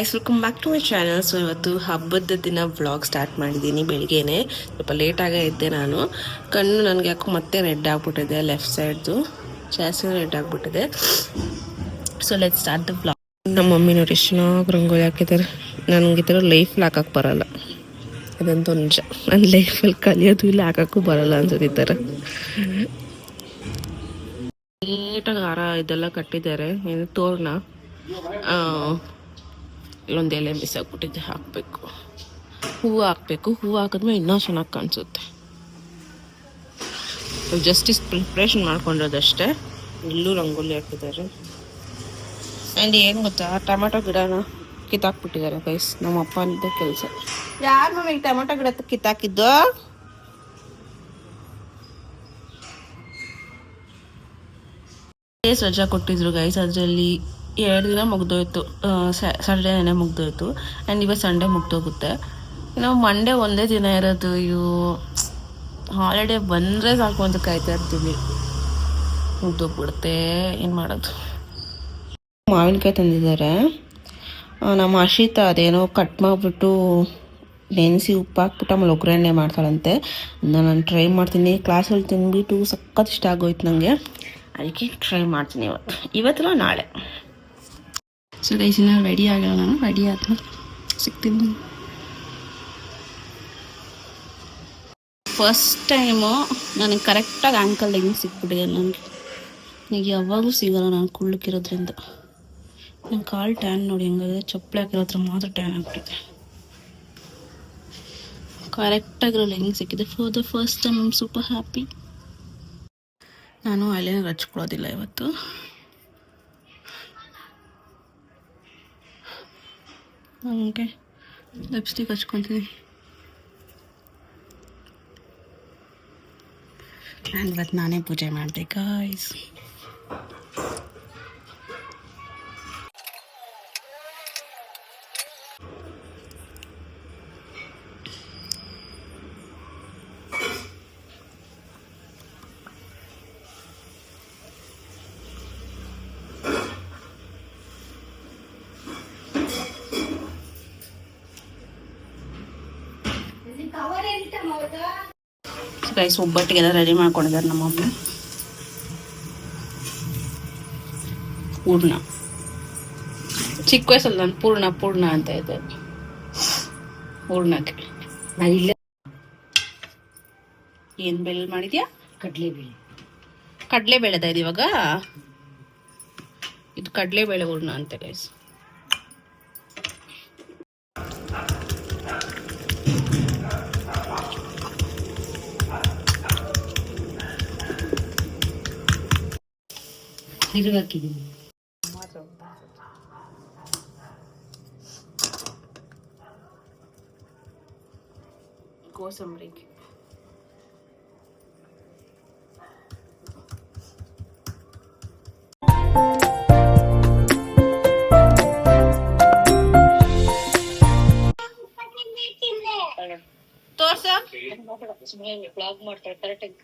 Guys welcome back to my channel so ಇವತ್ತು ಹಬ್ಬದ ದಿನ ವ್ಲಾಗ್ ಸ್ಟಾರ್ಟ್ ಮಾಡಿದ್ದೀನಿ ಬೆಳಿಗ್ಗೆನೆ. ಸ್ವಲ್ಪ ಲೇಟಾಗೇ ಇದ್ದೆ ನಾನು. ಕಣ್ಣು ನನಗೆ ಯಾಕೋ ಮತ್ತೆ ರೆಡ್ ಆಗಿಬಿಟ್ಟಿದೆ ಲೆಫ್ಟ್ ಸೈಡ್ದು ಜಾಸ್ತಿ ರೆಡ್ ಆಗಿಬಿಟ್ಟಿದೆ. So let start the vlog ನಮ್ಮ ಮಮ್ಮಿ ನೋಡಿ ಚೆನ್ನಾಗಿ ರಂಗೋಲಿ ಹಾಕಿದ್ದಾರೆ ನನಗೆ ಈ ಥರ ಲೈಫಲ್ಲಿ ಹಾಕಕ್ಕೆ ಬರೋಲ್ಲ. ಅದಂತೂ ನಿಜ. ನನ್ನ ಲೈಫಲ್ಲಿ ಕಲಿಯೋದು ಇಲ್ಲ, ಹಾಕೋಕ್ಕೂ ಬರೋಲ್ಲ ಅನ್ಸುತ್ತೆ ಈ ಥರ. ನೀಟಾಗಿ ಹಾರ ಇದೆಲ್ಲ ಕಟ್ಟಿದ್ದಾರೆ. ಏನು ತೋರಣ. ಇಲ್ಲೊಂದು ಎಲೆ ಮಿಸ್ ಹಾಕಬೇಕು. ಹೂವು ಹಾಕಬೇಕು. ಹೂವು ಹಾಕಿದ್ಮೇಲೆ ಇನ್ನೂ ಚೆನ್ನಾಗಿ ಕಾಣಿಸುತ್ತೆ. ಜಸ್ಟಿಸ್ ಪ್ರಿಪ್ರೇಷನ್ ಮಾಡ್ಕೊಂಡಿರೋದಷ್ಟೇ. ಇಲ್ಲೂ ರಂಗೋಲಿ ಹಾಕಿದ್ದಾರೆ. ಆ್ಯಂಡ್ ಏನು ಗೊತ್ತಾ, ಟೊಮೆಟೊ ಗಿಡನ ಕಿತ್ತಾಕ್ಬಿಟ್ಟಿದ್ದಾರೆ ಗೈಸ್ ನಮ್ಮ ಅಪ್ಪನಿದ್ದ ಕೆಲಸ. ಯಾರು ಮಮ್ಮಿಗೆ ಟೊಮೆಟೊ ಗಿಡ ಕಿತ್ತಾಕಿದ್ದು? ರಜಾ ಕೊಟ್ಟಿದ್ರು ಗೈಸ್ ಅದರಲ್ಲಿ ಎರಡು ದಿನ ಮುಗ್ದೋಯ್ತು ನೆನೆ ಮುಗ್ದೋಯ್ತು ಆ್ಯಂಡ್ ಇವತ್ತು ಸಂಡೇ ಮುಗ್ದೋಗುತ್ತೆ. ನಾವು ಮಂಡೇ ಒಂದೇ ದಿನ ಇರೋದು ಇವು ಹಾಲಿಡೇ ಬಂದರೆ ಸಾಕು ಅಂತ ಕಾಯ್ತಾ ಇರ್ತೀವಿ ಮುಗ್ದೋಗ್ಬಿಡುತ್ತೆ, ಏನು ಮಾಡೋದು. ಮಾವಿನಕಾಯಿ ತಂದಿದ್ದಾರೆ. ನಮ್ಮ ಅಶಿತ ಅದೇನೋ ಕಟ್ ಮಾಡಿಬಿಟ್ಟು ನೆನೆಸಿ ಉಪ್ಪು ಹಾಕ್ಬಿಟ್ಟು ಆಮೇಲೆ ಒಗ್ಗರಣೆ ಮಾಡ್ತಾಳಂತೆ. ನಾನು ಟ್ರೈ ಮಾಡ್ತೀನಿ. ಕ್ಲಾಸಲ್ಲಿ ತಿಂದ್ಬಿಟ್ಟು ಸಖತ್ ಇಷ್ಟ ಆಗೋಯ್ತು ನನಗೆ ಅದಕ್ಕೆ ಟ್ರೈ ಮಾಡ್ತೀನಿ ಇವತ್ತು. ಇವತ್ತಲ್ಲ ನಾಳೆ. ಸೊ ಗೈಸ್ ಇನ್ನೂ ರೆಡಿ ಆಗಲ್ಲ ನಾನು. ರೆಡಿ ಆದ್ಮೇಲೆ ಸಿಗ್ತೀನಿ. ಫಸ್ಟ್ ಟೈಮು ನನಗೆ ಕರೆಕ್ಟಾಗಿ ಆ್ಯಂಕಲ್ ಹೆಂಗೆ ಸಿಕ್ಬಿಟ್ಟಿದೆ ನನಗೆ ನನಗೆ ಯಾವಾಗೂ ಸಿಗಲ್ಲ ನಾನು ಕುಳ್ಳಕ್ಕಿರೋದ್ರಿಂದ ನನ್ನ ಕಾಲು ಟ್ಯಾನ್ ನೋಡಿ, ಹೆಂಗಾಗಿದೆ? ಚಪ್ಪಲಿ ಹಾಕಿರೋ ಹತ್ರ ಮಾತ್ರ ಟ್ಯಾನ್ ಆಗ್ಬಿಟ್ಟಿದೆ. ಕರೆಕ್ಟಾಗಿರೋಲ್ಲ ಹೆಂಗೆ ಸಿಕ್ಕಿದೆ. For the first time super happy ನಾನು ಐಲೈನರ್ ಹಚ್ಕೊಳ್ಳೋದಿಲ್ಲ ಇವತ್ತು. ಹಂಗೆ ಲಿಪ್ಸ್ಟಿಕ್ ಹಚ್ಕೊತೀನಿ ಆ್ಯಂಡ್ ಇವತ್ತು ನಾನೇ ಪೂಜೆ ಮಾಡಿದೆ ಗಾಯ್ಸ್ ಗೈಸ್ ಒಬ್ಬಟ್ಟಿಗೆಲ್ಲ ರೆಡಿ ಮಾಡ್ಕೊಂಡಿದ್ದಾರೆ ನಮ್ಮ ಮಮ್ಮಿ ಪೂರ್ಣ. ಚಿಕ್ಕ ವಯಸ್ಸಲ್ಲಿ ನಾನು ಪೂರ್ಣ ಪೂರ್ಣ ಅಂತ ಇದ್ದೆ. ಪೂರ್ಣಕ್ಕೆ. ನಾನು ಇಲ್ಲೇ ಏನ್ ಬೆಳೆ ಮಾಡಿದ್ಯಾ? ಕಡಲೆಬೇಳೆ. ಕಡಲೆ ಬೆಳೆದ ಇದು ಇವಾಗ? ಇದು ಕಡಲೆ ಬೆಳೆ ಹೂರ್ಣ ಅಂತ ಗೈಸ್ ತಿರುಗಾಕಿದ್ದೀನಿ ಕೋಸಂಬರಿಗೆ ತೋರ್ಸ ಬ್ಲಾಗ್ ಮಾಡ್ತಾರೆ ಕರೆಕ್ಟಾಗಿ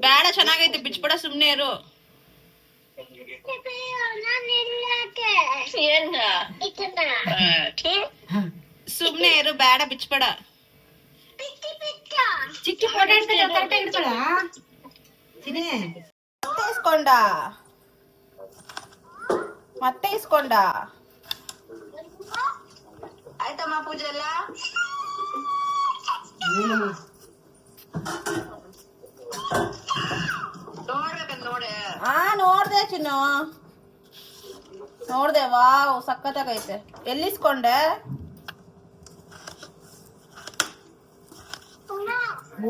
ಬೇಡ ಚೆನ್ನಾಗೈತೆ ಬಿಚ್ಬಿಡ ಸುಮ್ನೆ ಇರು. ಸುಮ್ನೆ ಇರು ಬೇಡ ಬಿಚ್ಬೇಡ. ಚಿಕ್ಕ ಫೋಟೋ ಕರೆಕ್ಟಾಗಿ ಹಿಡ್ಕೊಳ ಮತ್ತೆ ಇಸ್ಕೊಂಡ? ಮತ್ತೆ ಇಸ್ಕೊಂಡ? ಆಯ್ತಮ್ಮ ಪೂಜೆ ಎಲ್ಲ? ಹಾ ನೋಡ್ದೆ ಚಿನ್ನು. ನೋಡ್ದೆ ವಾವ್ ಸಖತ್ತಾಗೈತೆ. ಎಲ್ಲಿಸ್ಕೊಂಡೆ?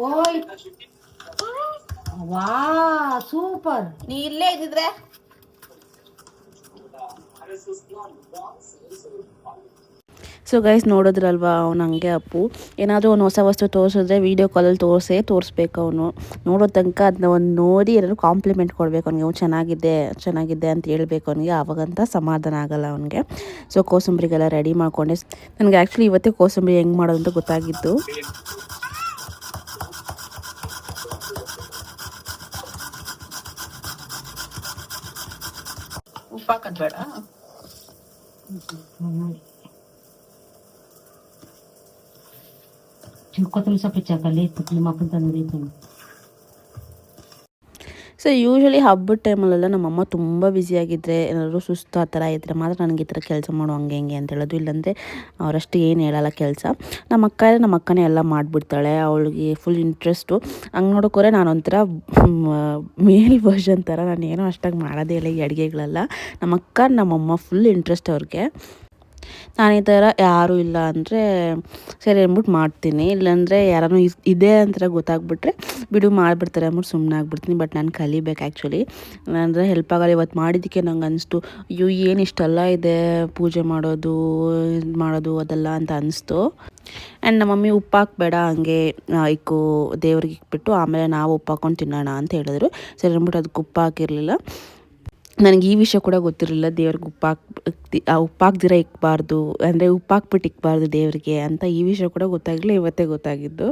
ಓಯ್. ವಾ ಸೂಪರ್. ನೀ ಇಲ್ಲೇ ಇದ್ದಿದ್ರೆ? ಸೊ ಗೈಸ್ ನೋಡಿದ್ರಲ್ವಾ ಅವ್ನು ಹಂಗೆ ಅಪ್ಪು? ಏನಾದರೂ ಒಂದು ಹೊಸ ವಸ್ತು ತೋರಿಸಿದ್ರೆ ವೀಡಿಯೋ ಕಾಲಲ್ಲಿ ತೋರಿಸೇ ತೋರಿಸ್ಬೇಕು ಅವನು. ನೋಡೋ ತನಕ ಅದನ್ನ ಒಂದು ನೋಡಿ ಏನಾದರೂ ಕಾಂಪ್ಲಿಮೆಂಟ್ ಕೊಡಬೇಕು ಅವನಿಗೆ. ಅವ್ನು ಚೆನ್ನಾಗಿದೆ ಚೆನ್ನಾಗಿದೆ ಅಂತ ಹೇಳ್ಬೇಕು ಅವನಿಗೆ. ಆವಾಗಂತ ಸಮಾಧಾನ ಆಗಲ್ಲ ಅವನಿಗೆ. ಸೊ ಕೋಸಂಬರಿಗೆಲ್ಲ ರೆಡಿ ಮಾಡ್ಕೊಂಡೆ. ನನಗೆ ಆ್ಯಕ್ಚುಲಿ ಇವತ್ತೇ ಕೋಸಂಬರಿ ಹೆಂಗೆ ಮಾಡೋದು ಅಂತ ಗೊತ್ತಾಗಿತ್ತು. ಉಪ್ಪು ಹಾಕೋದು ಬೇಡ. ಸೊ ಯೂಶ್ವಲಿ ಹಬ್ಬದ ಟೈಮಲ್ಲೆಲ್ಲ ನಮ್ಮಮ್ಮ ತುಂಬ ಬ್ಯುಸಿಯಾಗಿದ್ದರೆ ಏನಾದರೂ ಸುಸ್ತು ಆ ಥರ ಇದ್ದರೆ ಮಾತ್ರ ನನಗೆ ಈ ಥರ ಕೆಲಸ ಮಾಡು ಹಂಗೆ ಹಿಂಗೆ ಅಂತ ಹೇಳೋದು. ಇಲ್ಲಾಂದರೆ ಅವರಷ್ಟು ಏನು ಹೇಳಲ್ಲ ಕೆಲಸ. ನಮ್ಮ ಅಕ್ಕ ನಮ್ಮ ಅಕ್ಕನೇ ಎಲ್ಲ ಮಾಡಿಬಿಡ್ತಾಳೆ, ಅವಳಿಗೆ ಫುಲ್ ಇಂಟ್ರೆಸ್ಟು ಹಂಗೆ ನೋಡೋಕೋರೆ ನಾನು ಒಂಥರ ಮೇಲ್ ವರ್ಷನ್ ಥರ ನಾನು ಏನೋ ಅಷ್ಟಾಗಿ ಮಾಡೋದೇ ಇಲ್ಲ ಈ ಅಡುಗೆಗಳೆಲ್ಲ. ನಮ್ಮ ಅಕ್ಕ ನಮ್ಮಮ್ಮ ಫುಲ್ ಇಂಟ್ರೆಸ್ಟ್ ಅವ್ರಿಗೆ. ನಾನು ಈ ಥರ ಯಾರೂ ಇಲ್ಲ ಅಂದರೆ ಸರಿ ಅಂದ್ಬಿಟ್ಟು ಮಾಡ್ತೀನಿ. ಇಲ್ಲಾಂದರೆ ಯಾರೂ ಇದೆ ಅಂತ ಗೊತ್ತಾಗ್ಬಿಟ್ರೆ ಬಿಡು ಮಾಡಿಬಿಡ್ತಾರೆ ಅಂದ್ಬಿಟ್ಟು ಸುಮ್ಮನೆ ಆಗ್ಬಿಡ್ತೀನಿ. ಬಟ್ ನಾನು ಕಲಿಬೇಕು ಆ್ಯಕ್ಚುಲಿ ಅಂದರೆ ಹೆಲ್ಪ್ ಆಗಲ್ಲ. ಇವತ್ತು ಮಾಡಿದ್ದಕ್ಕೆ ನಂಗೆ ಅನಿಸ್ತು, ಅಯ್ಯೋ, ಏನು ಇಷ್ಟೆಲ್ಲ ಇದೆ ಪೂಜೆ ಮಾಡೋದು, ಇದು ಮಾಡೋದು, ಅದೆಲ್ಲ ಅಂತ ಅನಿಸ್ತು. ಆ್ಯಂಡ್ ನಮ್ಮ ಮಮ್ಮಿ ಉಪ್ಪು ಹಾಕ್ಬೇಡ, ಹಂಗೆ ಇಕ್ಕು ದೇವ್ರಿಗೆ ಇಕ್ಬಿಟ್ಟು ಆಮೇಲೆ ನಾವು ಉಪ್ಪು ಹಾಕ್ಕೊಂಡು ತಿನ್ನೋಣ ಅಂತ ಹೇಳಿದ್ರು. ಸರಿ ಅಂದ್ಬಿಟ್ಟು ಅದಕ್ಕೆ ಉಪ್ಪು ಹಾಕಿರಲಿಲ್ಲ. ನನಗೆ ಈ ವಿಷಯ ಕೂಡ ಗೊತ್ತಿರಲಿಲ್ಲ, ದೇವ್ರಿಗೆ ಉಪ್ಪು ಹಾಕ್ ಆ ಉಪ್ಪಾಕ್ದಿರ ಇಕ್ಬಾರ್ದು, ಅಂದರೆ ಉಪ್ಪಾಕ್ಬಿಟ್ಟು ಇಕ್ಬಾರ್ದು ದೇವ್ರಿಗೆ ಅಂತ ಈ ವಿಷಯ ಕೂಡ ಗೊತ್ತಾಗಲಿಲ್ಲ, ಇವತ್ತೇ ಗೊತ್ತಾಗಿದ್ದು.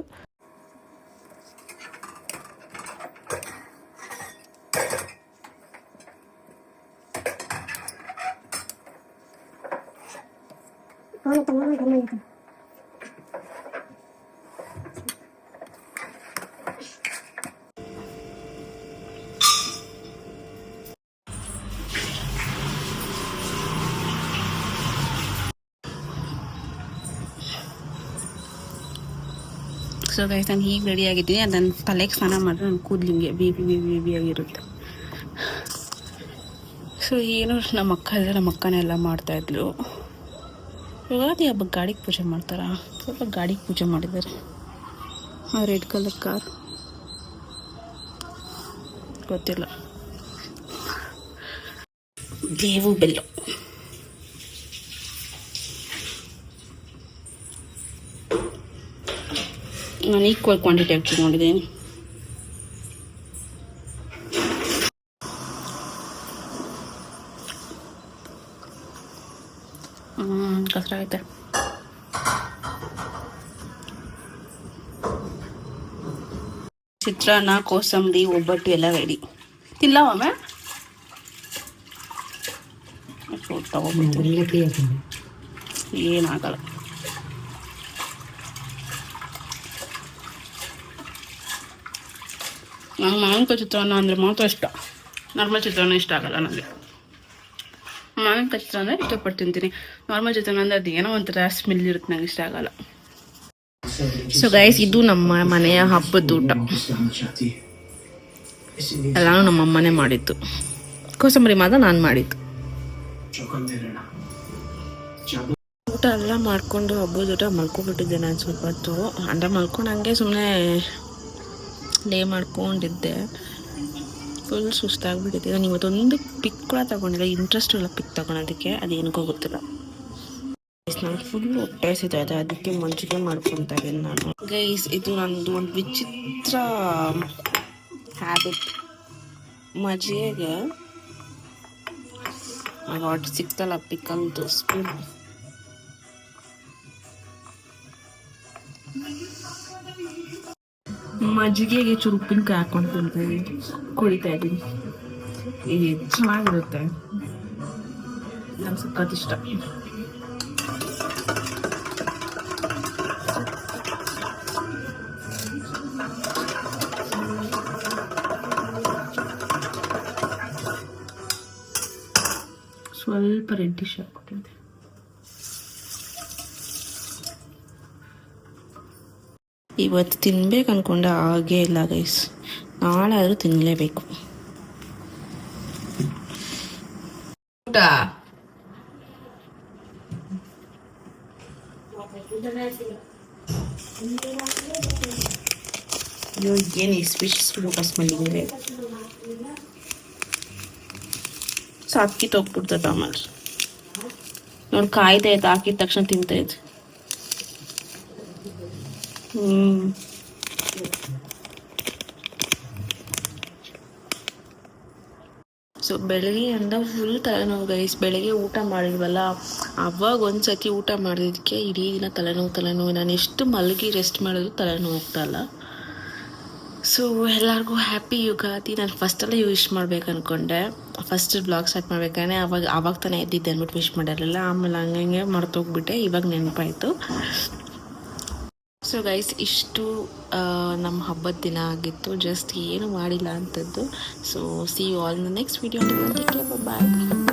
ಸೊ ಗೈಸ್ ನಾನು ಹೀಗೆ ರೆಡಿ ಆಗಿದ್ದೀನಿ. ಅದು ತಲೆಗೆ ಸ್ನಾನ ಮಾಡಿದ್ರೆ ನನ್ನ ಕೂದಲು ಹಿಂಗೆ baby baby B B B ಆಗಿರುತ್ತೆ. ಸೊ ಏನು ನಮ್ಮ ಅಕ್ಕ ಇದ್ರೆ ನಮ್ಮ ಅಕ್ಕನೇ ಎಲ್ಲ ಮಾಡ್ತಾಯಿದ್ರು ಯುಗಾದಿ ಹಬ್ಬ ಗಾಡಿಗೆ ಪೂಜೆ ಮಾಡ್ತಾರಾ? ಸ್ವಲ್ಪ ಗಾಡಿಗೆ ಪೂಜೆ ಮಾಡಿದ್ದಾರೆ. ಆ ರೆಡ್ ಕಲರ್ ಕಾರ್. ಗೊತ್ತಿಲ್ಲ. ದೇವು ಬೆಲ್ಲು. ನಾನು ಈಕ್ವಲ್ ಕ್ವಾಂಟಿಟಿ ಆಗಿ ತೊಗೊಂಡಿದ್ದೀನಿ ಕಷ್ಟ ಐತೆ ಚಿತ್ರಾನ್ನ ಕೋಸಂಬರಿ ಒಬ್ಬಟ್ಟು ಎಲ್ಲ ರೆಡಿ ತಗೋಬಿಡ್ತೀನಿ ಏನಾಗಲ್ಲ ನಂಗೆ ಮಾವಿನಕಾಯಿ ಚಿತ್ರಾನ್ನ ಅಂದರೆ ಮಾತ್ರ ಇಷ್ಟ. ನಾರ್ಮಲ್ ಚಿತ್ರಾನ್ನ ಇಷ್ಟ ಆಗಲ್ಲ ನನಗೆ ಮಾವಿನಕಾಯಿ ಚಿತ್ರಾನ್ನ ಇಷ್ಟಪಟ್ಟು ತಿಂತೀನಿ. ನಾರ್ಮಲ್ ಚಿತ್ರಾನ್ನ ಅಂದರೆ ಅದು ಏನೋ ಒಂಥರ ಸ್ಮೆಲ್ ಇರುತ್ತೆ, ನಂಗೆ ಇಷ್ಟ ಆಗಲ್ಲ. ಸೊ ಗೈಸ್ ಇದು ನಮ್ಮ ಮನೆಯ ಹಬ್ಬದ ಊಟ. ಎಲ್ಲಾನು ನಮ್ಮ ಅಮ್ಮನೇ ಮಾಡಿತ್ತು ಕೋಸಂಬರಿ ಮಾತ್ರ ನಾನು ಮಾಡಿದ್ದು. ಊಟ ಎಲ್ಲ ಮಾಡಿಕೊಂಡು ಹಬ್ಬದ ಊಟ ಮಲ್ಕೊಬಿಟ್ಟಿದ್ದೆ ನಾನು ಸ್ವಲ್ಪ ಹೊತ್ತು. ಅಂದರೆ ಮಲ್ಕೊಂಡು ಹಂಗೆ ಸುಮ್ಮನೆ ಲೇ ಮಾಡ್ಕೊಂಡಿದ್ದೆ. ಫುಲ್ ಸುಸ್ತಾಗ್ಬಿಟ್ಟಿದ್ದೆ ನಾನು ಇವತ್ತೊಂದು ಪಿಕ್ ಕೂಡ ತಗೊಂಡಿಲ್ಲ. ಇಂಟ್ರೆಸ್ಟ್ ಇಲ್ಲ ಪಿಕ್ ತಗೊಳೋದಕ್ಕೆ ಅದೇನಕ್ಕೋ ಗೊತ್ತಿಲ್ಲ. ನಾನು ಫುಲ್ ಹೊಟ್ಟೆ ಇದೆ ಅದಕ್ಕೆ ಮಜ್ಜಿಗೆ ಮಾಡ್ಕೊತಾ ಇದ್ದೀನಿ ನಾನು. ಗೈಸ್ ಇದು ನಂದು ಒಂದು ವಿಚಿತ್ರ ಹ್ಯಾಬಿಟ್ ಮಜ್ಜಿಗೆಗೆ ಸಿಕ್ತಲ್ಲ ಪಿಕ್ಕಲ್ದು ಸ್ಪೂನ್ ಮಜ್ಜಿಗೆಗೆ ಚೂರು ಉಪ್ಪಿನಕಾಯಿ ಹಾಕೊಂಡು ತಿಂತಾ ಕುಡಿತಾ ಇದ್ದೀನಿ. ಇದು ಚೆನ್ನಾಗಿರುತ್ತೆ. ನಂಗೆ ಸಖತ್ ಇಷ್ಟ. ಸ್ವಲ್ಪ ರೆಡ್ಡಿಶ್ ಹಾಕ್ಬಿಟ್ಟಿದ್ದೆ. ಇವತ್ತು ತಿನ್ಬೇಕು ಅನ್ಕೊಂಡೆ ಹಾಗೇ ಇಲ್ಲ ಗೈಸ್ ನಾಳೆ ಆದರೂ ತಿನ್ನಲೇಬೇಕು ಊಟ? ಅಯ್ಯೋ, ಏನು ಊಟ ಸ್ಮೆಲ್ ಇದೆ? ಸಾಕಿ ತೊಗ್ಬಿಡ್ತದೆ ಆಮೇಲೆ ನೋಡಿ ಕಾಯ್ತಾ ಆಯ್ತು ಹಾಕಿದ ತಕ್ಷಣ ತಿಂತಾ ಇತ್ತು ಹ್ಮ್ ಸೊ ಬೆಳಗ್ಗೆಯಿಂದ ಫುಲ್ ತಲೆನೋವು ಗೈಸ್ ಬೆಳಗ್ಗೆ ಊಟ ಮಾಡಿದ್ವಲ್ಲ, ಅವಾಗ ಒಂದ್ಸತಿ ಊಟ ಮಾಡಿದ್ದಕ್ಕೆ ಇಡೀ ದಿನ ತಲೆನೋವು ತಲೆನೋವು. ನಾನು ಎಷ್ಟು ಮಲಗಿ ರೆಸ್ಟ್ ಮಾಡಿದ್ರು ತಲೆನೋವು ಹೋಗ್ತಾ ಇಲ್ಲ. ಸೊ ಎಲ್ಲರಿಗೂ ಹ್ಯಾಪಿ ಯುಗಾದಿ. ನಾನು ಫಸ್ಟಲ್ಲೇ ವಿಶ್ ಮಾಡ್ಬೇಕು ಅಂದ್ಕೊಂಡೆ ಫಸ್ಟ್ ಬ್ಲಾಗ್ ಸ್ಟಾರ್ಟ್ ಮಾಡ್ಬೇಕಾದ್ರೆ ಅವಾಗ ಅವಾಗ ತಾನೇ ಎದ್ದಿದ್ದೆ ಅಂದ್ಬಿಟ್ಟು ವಿಶ್ ಮಾಡಿರಲಿಲ್ಲ. ಆಮೇಲೆ ಹಂಗಂಗೆ ಮರ್ತೋಗ್ಬಿಟ್ಟೆ. ಇವಾಗ ನೆನಪಾಯಿತು. ಸೊ ಗೈಸ್ ಇಷ್ಟು ನಮ್ಮ ಹಬ್ಬದ ದಿನ ಆಗಿತ್ತು. ಜಸ್ಟ್ ಏನು ಮಾಡಿಲ್ಲ ಅಂಥದ್ದು so see you all next video bye